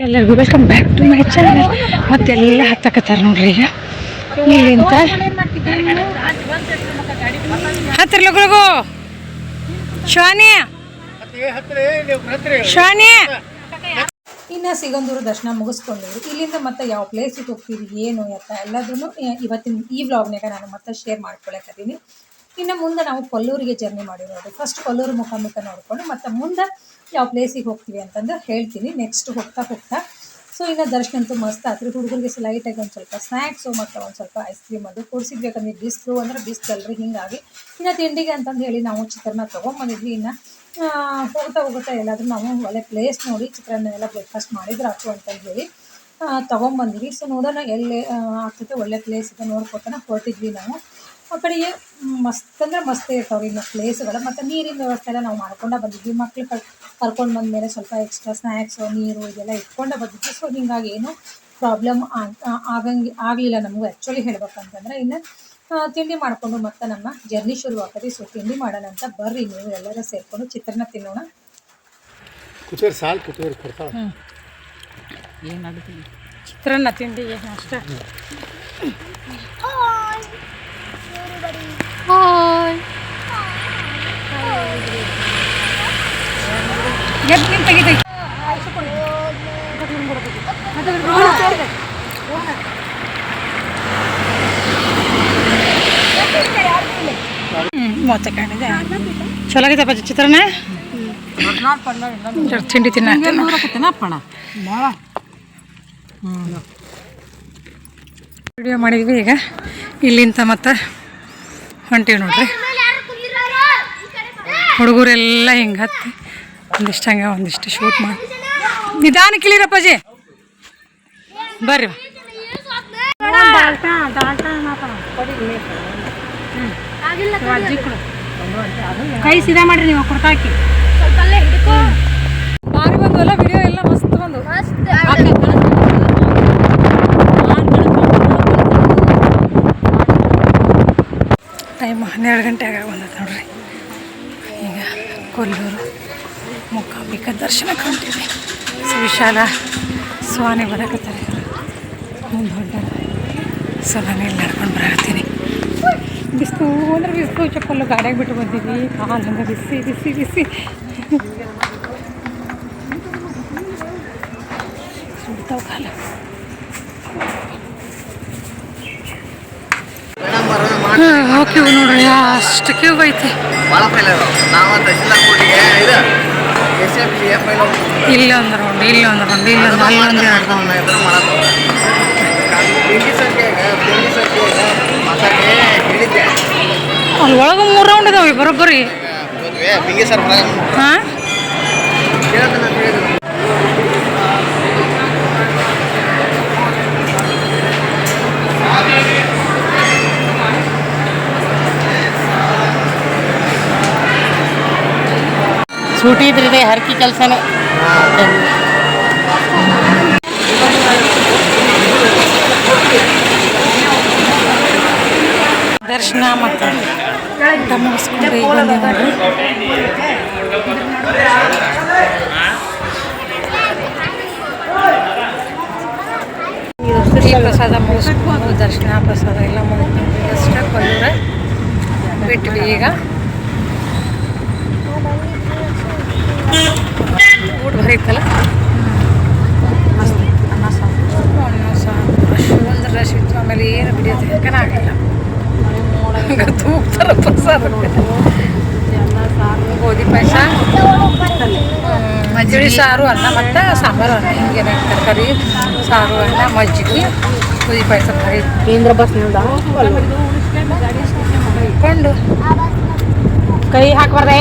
ಎಲ್ಲರಿಗೂ welcome back to my channel ಮತ್ತೆಲ್ಲ ಹತ್ತಕತ್ತಾರ ನೋಡ್ರಿ ಈಗ. ಇಲ್ಲಿಂತ ಹತ್ತಿರ ಲಗು ಲಗು ಶಾನಿ ಶಾನಿ ಇನ್ನು ಸಿಗಂದೂರು ದರ್ಶನ ಮುಗಿಸ್ಕೊಂಡಿದ್ರು ಇಲ್ಲಿಂದ ಮತ್ತೆ ಯಾವ ಪ್ಲೇಸಿಗೆ ಹೋಗ್ತೀರಿ, ಏನು ಅಂತ ಎಲ್ಲದನ್ನು ಇವತ್ತಿನ ಈ ವ್ಲಾಗ್ನಾಗ ನಾನು ಮತ್ತೆ ಶೇರ್ ಮಾಡ್ಕೊಳಕತ್ತೀನಿ ಇನ್ನು ಮುಂದೆ ನಾವು ಕೊಲ್ಲೂರಿಗೆ ಜರ್ನಿ ಮಾಡಿರೋದು. ಫಸ್ಟ್ ಕೊಲ್ಲೂರು ಮುಖಾಮುಖ ನೋಡಿಕೊಂಡು ಮತ್ತೆ ಮುಂದೆ ಯಾವ ಪ್ಲೇಸಿಗೆ ಹೋಗ್ತೀವಿ ಅಂತಂದು ಹೇಳ್ತೀನಿ. ನೆಕ್ಸ್ಟ್ ಹೋಗ್ತಾ ಹೋಗ್ತಾ. ಸೊ ಇನ್ನು ದರ್ಶನ ಅಂತೂ ಮಸ್ತ್ ಆತ್ರಿ. ಹುಡುಗರಿಗೆ ಲೈಟಾಗಿ ಒಂದು ಸ್ವಲ್ಪ ಸ್ನ್ಯಾಕ್ಸು ಮತ್ತು ಒಂದು ಸ್ವಲ್ಪ ಐಸ್ ಕ್ರೀಮ್ ಅದು ಕೊಡ್ಸಿದ್ವಿ. ಯಾಕಂದ್ರೆ ಬಿಸಿಲು ಅಂದ್ರೆ ಬಿಸಿಲಲ್ರಿ ಹಿಂಗಾಗಿ. ಇನ್ನು ತಿಂಡಿಗೆ ಅಂತಂದು ಹೇಳಿ ನಾವು ಚಿತ್ರಾನ್ನ ತೊಗೊಂಬಂದಿದ್ವಿ. ಇನ್ನು ಹೋಗ್ತಾ ಹೋಗುತ್ತಾ ಎಲ್ಲಾದರೂ ನಾವು ಒಳ್ಳೆ ಪ್ಲೇಸ್ ನೋಡಿ ಚಿತ್ರಾನ್ನ ಎಲ್ಲ ಬ್ರೇಕ್ಫಾಸ್ಟ್ ಮಾಡಿದ್ರೆ ಆಯ್ತು ಅಂತಂದು ಹೇಳಿ ತೊಗೊಂಬಂದ್ವಿ. ಸೊ ನೋಡೋಣ ಎಲ್ಲಿ ಆಗ್ತೈತೆ. ಒಳ್ಳೆ ಪ್ಲೇಸ್ ಇದೆ ನೋಡ್ಕೊತಾನೆ ಹೊರಟಿದ್ವಿ ನಾವು. ಆ ಕಡೆಗೆ ಮಸ್ತ್ ಅಂದ್ರೆ ಮಸ್ತ್ ಇರ್ತಾವ್ರಿ ಇನ್ನು ಪ್ಲೇಸ್ಗಳು ಮತ್ತು ನೀರಿನ ವ್ಯವಸ್ಥೆ ಎಲ್ಲ ನಾವು ಮಾಡ್ಕೊಂಡ ಬಂದಿದ್ವಿ. ಮಕ್ಳು ಕರ್ ಕರ್ಕೊಂಡು ಬಂದಮೇಲೆ ಸ್ವಲ್ಪ ಎಕ್ಸ್ಟ್ರಾ ಸ್ನ್ಯಾಕ್ಸು ನೀರು ಇದೆಲ್ಲ ಇಟ್ಕೊಂಡೇ ಬಂದಿದ್ವಿ. ಸೊ ಹಿಂಗಾಗಿ ಏನು ಪ್ರಾಬ್ಲಮ್ ಆಗಂಗೆ ಆಗಲಿಲ್ಲ ನಮಗೂ ಆ್ಯಕ್ಚುಲಿ ಹೇಳ್ಬೇಕಂತಂದ್ರೆ. ಇನ್ನು ತಿಂಡಿ ಮಾಡಿಕೊಂಡು ಮತ್ತೆ ನಮ್ಮ ಜರ್ನಿ ಶುರು ಆಗ್ತದೆ ಸೊ ತಿಂಡಿ ಮಾಡೋಣ ಅಂತ ಬರ್ರಿ ನೀವು ಎಲ್ಲರೂ ಸೇರಿಕೊಂಡು ಚಿತ್ರಾನ್ನ ತಿನ್ನೋಣ. ತಿಂಡಿ ಚಿತ್ರಾನ್ನ ತಿಂಡಿಗೆ ಅಷ್ಟೇ. ಎದ್ದು Hi. ಚಲೋ ಚಿತ್ರಾನ್ನ? ಜರ ತಿಂಡಿ ತಿನ್ನ ವಿಡಿಯೋ ಮಾಡಿದ್ವಿ ಈಗ. ಇಲ್ಲಿಂದ ಮತ್ತೆ ಹೊಂಟೀವಿ ನೋಡ್ರಿ. ಹುಡುಗರೆಲ್ಲ ಹಿಂಗೆ ಹತ್ತಿ ಒಂದಿಷ್ಟು ಹಂಗೆ ಒಂದಿಷ್ಟು ಶೂಟ್ ಮಾಡಿ ನಿಧಾನ ಕಿಳಿರಪ್ಪಾಜಿ ಬರ್ರಿ ಕೈ ಸೀದಾ ಮಾಡ್ರಿ ನೀವು ಕೊಡ್ತಾಕಿ ಬಾರಿ ಬಂದು ಎಲ್ಲ ವಿಡಿಯೋ ಎಲ್ಲ ಮಸ್ತ್ ಬಂದು. ಟೈಮ್ ಹನ್ನೆರಡು ಗಂಟೆ ಆಗ ಬಂದೈತೆ ನೋಡ್ರಿ. ಈಗ ಕೊಲ್ಲೂರು ಮುಖಾಂಬಿಕ ದರ್ಶನಕ್ಕೆ ಕಾಣ್ತೀವಿ ವಿಶಾಲ ಸ್ವಾಮಿ ಬರಕತ್ತಾರೆ. ಮುಂದೆ ದೊಡ್ಡ ಸೊ ನಡ್ಕೊಂಡು ಬರತ್ತೀನಿ ಬಿಸಿಲು ಅಂದ್ರೆ ಬಿಸಿಲು ಚಪ್ಪಲ್ಲು ಗಾಡಿಯಾಗಿ ಬಿಟ್ಟು ಬಂದಿದ್ವಿ ಕಾಲು ಹಂಗೆ ಬಿಸಿ ಬಿಸಿ ಬಿಸಿ. ಸುಡ್ತಾವ ಕಾಲು. ಹೋಗ್ತೀವಿ ನೋಡ್ರಿ ಅಷ್ಟು ಕ್ಯೂ ಐತಿ ಭಾಳ ಪೈಲ ನಾವು ತಹಸೀಲ್ದಾರ್ ಕೋಟಿಗೆ ಇದು ಎಸ್ ಎಫ್ ಸಿ ಎಫ್ ಐಲ ಇಲ್ಲಿ ಒಂದು ರೌಂಡ್ ಇಲ್ಲಿ ಒಂದು ರೌಂಡ್ ಇಲ್ಲಿ ಒಂದು ಅಲ್ಲಿ ಒಂದು ಎರಡು ಎದುರು ಮಾಡೋದು ತಿಂಡಿ ಸಂಖ್ಯೆಗೆ ತಿಂಡಿ ಸಂಖ್ಯೆಗೆ ಮಾತಾಡಿ ಹೇಳಿದ್ದೆ ಅಲ್ಲಿ ಒಳಗೆ ಮೂರು ರೌಂಡ್ ಇದಾವೆ ಬರೋಬ್ಬರಿ ಹೋದ್ವಿ ಬಿಂಗಿ ಸರ್ ಹೊರಗೆ ಹಾಂ ಸೂಟಿ ಇದ್ರಿದೆ ಹರಕಿ ಕೆಲಸನೇ. ದರ್ಶನ ಮತ್ತು ಪ್ರಸಾದ ಮುಗಿಸ್ಕೊಂಡು ದರ್ಶನ ಪ್ರಸಾದ ಎಲ್ಲ ಮುಗಿಸ್ಕೊಂಡು ಅಷ್ಟೇ ಕೊಲ್ಲೂರ ಬಿಟ್ವಿ ಈಗ ಊಟ ಬರೀತಲ್ಲ ಅನ್ನ ಸಾರು ಅನ್ನ ಸಾರು ಅಷ್ಟೊಂದು ರಶ್ ಇತ್ತು ಆಮೇಲೆ ಏನು ವಿಡಿಯೋ ತೆಗಿಯೋಕೆ ಆಗಲಿಲ್ಲ ತೂಗ್ತಾರ ಪ್ರಸಾದ ಗೋಧಿ ಪಾಯಸ ಮಜ್ಜಿಗೆ ಸಾರು ಅನ್ನ ಮತ್ತು ಸಾಂಬಾರು ಅನ್ನ. ಹಿಂಗೇನೆ ತರಕಾರಿ ಸಾರು ಅನ್ನ ಮಜ್ಜಿಗೆ ಕುದಿ ಪಾಯಸ ಕೇಂದ್ರ ಬಸ್ ನಿಲ್ದ? ಕೊಂಡು ಕೈ ಹಾಕ್ಬಾರ್ದೆ?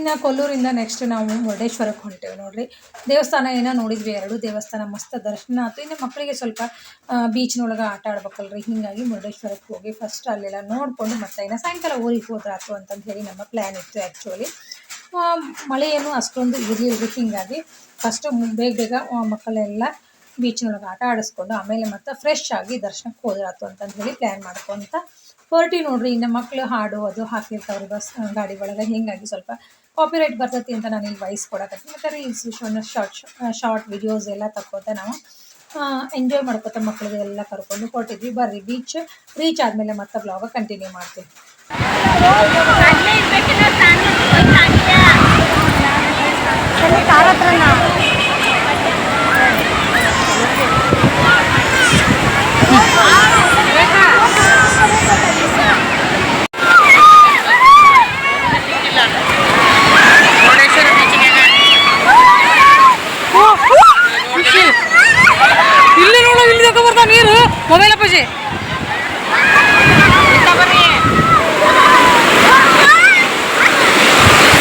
ಇನ್ನು ಕೊಲ್ಲೂರಿಂದ ನೆಕ್ಸ್ಟ್ ನಾವು ಮುರುಡೇಶ್ವರಕ್ಕೆ ಹೊಂಟೇವೆ ನೋಡಿರಿ. ದೇವಸ್ಥಾನ ಏನೋ ನೋಡಿದ್ವಿ, ಎರಡು ದೇವಸ್ಥಾನ ಮಸ್ತ್ ದರ್ಶನ ಆಯ್ತು ಇನ್ನು ಮಕ್ಕಳಿಗೆ ಸ್ವಲ್ಪ ಬೀಚ್ನೊಳಗೆ ಆಟ ಆಡ್ಬೇಕಲ್ರಿ. ಹೀಗಾಗಿ ಮುರುಡೇಶ್ವರಕ್ಕೆ ಹೋಗಿ ಫಸ್ಟ್ ಅಲ್ಲೆಲ್ಲ ನೋಡಿಕೊಂಡು ಮತ್ತೆ ಇನ್ನು ಸಾಯಂಕಾಲ ಊರಿಗೆ ಹೋದ್ರಾತು ಅಂತಂದು ಹೇಳಿ ನಮ್ಮ ಪ್ಲ್ಯಾನ್ ಇತ್ತು ಆ್ಯಕ್ಚುಲಿ ಮಳೆ ಏನು ಅಷ್ಟೊಂದು ಇರಲಿಲ್ಲ ಹೀಗಾಗಿ ಫಸ್ಟ್ ಬೇಗ ಬೇಗ ಮಕ್ಕಳೆಲ್ಲ ಬೀಚ್ನೊಳಗೆ ಆಟ ಆಡಿಸ್ಕೊಂಡು ಆಮೇಲೆ ಮತ್ತೆ ಫ್ರೆಶ್ ಆಗಿ ದರ್ಶನಕ್ಕೆ ಹೋದ್ರಾತು ಅಂತಂದು ಹೇಳಿ ಪ್ಲ್ಯಾನ್ ಮಾಡ್ಕೊತ ಹೊರಟಿ ನೋಡ್ರಿ, ಇನ್ನು ಮಕ್ಕಳು ಹಾಡು ಅದು ಹಾಕಿರ್ತಾವ್ರಿ ಬಸ್ ಗಾಡಿ ಒಳಗೆ. ಹೀಗಾಗಿ ಸ್ವಲ್ಪ ಕಾಪಿರೈಟ್ ಬರ್ತೈತಿ ಅಂತ ನಾನು ಇಲ್ಲಿ ವಯಸ್ಸು ಕೊಡಕತ್ತೀನಿ ಮತ್ತು ರೀಲ್ಸ್ ಶಾರ್ಟ್ ಶಾರ್ಟ್ ವಿಡಿಯೋಸ್ ಎಲ್ಲ ತಕ್ಕೋತ ನಾವು ಎಂಜಾಯ್ ಮಾಡ್ಕೊತ ಮಕ್ಕಳಿಗೆ ಎಲ್ಲ ಕರ್ಕೊಂಡು ಕೊಟ್ಟಿದ್ವಿ. ಬರ್ರಿ ಬೀಚ್ ರೀಚ್ ಆದಮೇಲೆ ಮತ್ತೆ ಬ್ಲಾಗ ಕಂಟಿನ್ಯೂ ಮಾಡ್ತೀವಿ ಮುರುಡೇಶ್ವರ ಬೀಚ್ನ್ಯಾಗ ಇಲ್ಲಿ ನೋಡು ಇಲ್ಲಿ ತಗೋ ಬರ್ತಾವ ನೀರು ಮೊಬೈಲ್ ಅಪ್ಪಾಜಿ.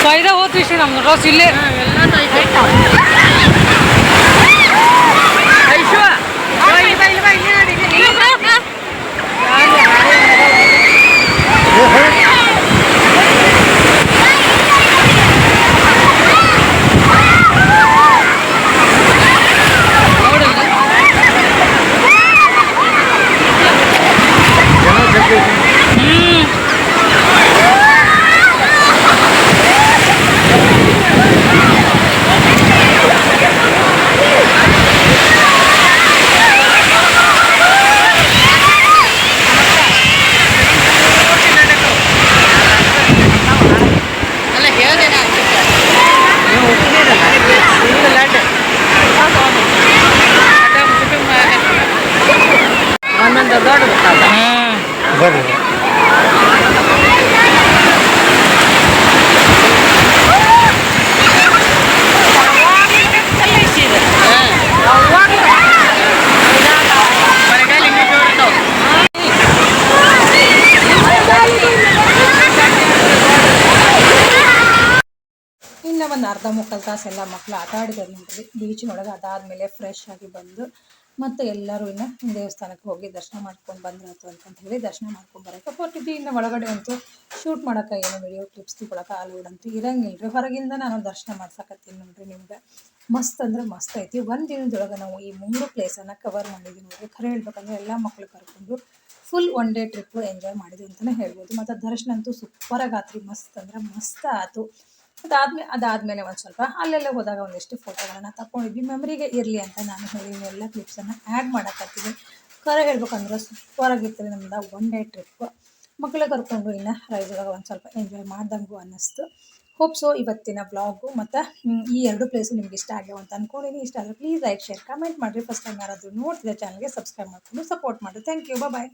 ಫೈದಾ ಹೋದ್ ವಿಷಯ ನಮ್ದು. ಡ್ರೆಸ್ ಇಲ್ಲೇ. ಜೋಡಿರ್ತಾವ ಇನ್ನು ಒಂದು ಅರ್ಧ ಮುಕ್ಕಾಲು ತಾಸೆಲ್ಲ ಮಕ್ಕಳು ಆಟ ಆಡಿದ್ರು ನೋಡ್ರಿ ಬೀಚಿನೊಳಗೆ ಅದಾದಮೇಲೆ ಫ್ರೆಶ್ ಆಗಿ ಬಂದು ಮತ್ತು ಎಲ್ಲರೂ ಇನ್ನು ದೇವಸ್ಥಾನಕ್ಕೆ ಹೋಗಿ ದರ್ಶನ ಮಾಡ್ಕೊಂಡು ಬಂದ್ರಾಯ್ತು ಅಂತ ಹೇಳಿ ದರ್ಶನ ಮಾಡ್ಕೊಂಡು ಬರೋಕೆ ಟಿ ಇನ್ನು ಒಳಗಡೆ ಅಂತೂ ಶೂಟ್ ಮಾಡೋಕೆ ಏನು ವಿಡಿಯೋ ಕ್ಲಿಪ್ಸ್ ತಗೊಳಕ್ಕೆ ಅಂತೂ ಇರಂಗಿಲ್ಲ ರೀ ಹೊರಗಿಂದ ನಾನು ದರ್ಶನ ಮಾಡ್ಸಕತ್ತೀನಿ ನೋಡ್ರಿ ನಿಮ್ಗೆ. ಮಸ್ತ್ ಅಂದ್ರೆ ಮಸ್ತ್ ಐತಿ. ಒಂದು ದಿನದೊಳಗೆ ನಾವು ಈ ಮೂರು ಪ್ಲೇಸನ್ನು ಕವರ್ ಮಾಡಿದ್ದೀವಿ ನೋಡ್ರಿ. ಖರೆ ಹೇಳ್ಬೇಕಂದ್ರೆ ಎಲ್ಲ ಮಕ್ಕಳು ಕರ್ಕೊಂಡು full one day trip enjoy ಮಾಡಿದ್ವಿ ಅಂತಲೇ ಹೇಳ್ಬೋದು. ಮತ್ತು ದರ್ಶನ ಅಂತೂ ಸೂಪರಾಗಿ ಆತ್ರಿ. ಮಸ್ತ್ ಅಂದ್ರೆ ಮಸ್ತ್ ಆಯ್ತು ಅದಾದ್ಮೇಲೆ ಅದಾದಮೇಲೆ ಒಂದು ಸ್ವಲ್ಪ ಅಲ್ಲೆಲ್ಲ ಹೋದಾಗ ಒಂದಿಷ್ಟು ಫೋಟೋಗಳನ್ನು ತಗೊಂಡಿದ್ವಿ ಮೆಮರಿಗೆ ಇರಲಿ ಅಂತ ನಾನು ಹೇಳಿ ಎಲ್ಲ ಕ್ಲಿಪ್ಸನ್ನು ಆ್ಯಡ್ ಮಾಡಕತ್ತೀನಿ. ಕರೆ ಹೇಳ್ಬೇಕಂದ್ರೆ ಸೂಪರಾಗಿತ್ತು ರೀ ನಮ್ದು ಒನ್ ಡೇ ಟ್ರಿಪ್ ಮಕ್ಕಳು ಕರ್ಕೊಂಡು ಇನ್ನು ರೈಸೊಳಗೆ ಒಂದು ಸ್ವಲ್ಪ ಎಂಜಾಯ್ ಮಾಡ್ದಂಗೂ ಅನ್ನಿಸ್ತು. ಹೋಪ್ ಸೊ ಇವತ್ತಿನ ಬ್ಲಾಗು ಮತ್ತು ಈ ಎರಡು ಪ್ಲೇಸು ನಿಮ್ಗೆ ಇಷ್ಟ ಆಗ್ಯಾವ ಅಂತ ಅಂದ್ಕೊಂಡಿದ್ದೀನಿ ಇಷ್ಟ ಆದರೆ ಪ್ಲೀಸ್ ಲೈಕ್ ಶೇರ್ ಕಮೆಂಟ್ ಮಾಡಿರಿ. ಫಸ್ಟ್ ಟೈಮ್ ಯಾರಾದರೂ ನೋಡ್ತಿದ್ದೆ ಚಾನಲ್ಗೆ ಸಬ್ಸ್ಕ್ರೈಬ್ ಮಾಡ್ಕೊಂಡು ಸಪೋರ್ಟ್ ಮಾಡಿರಿ. Thank you bye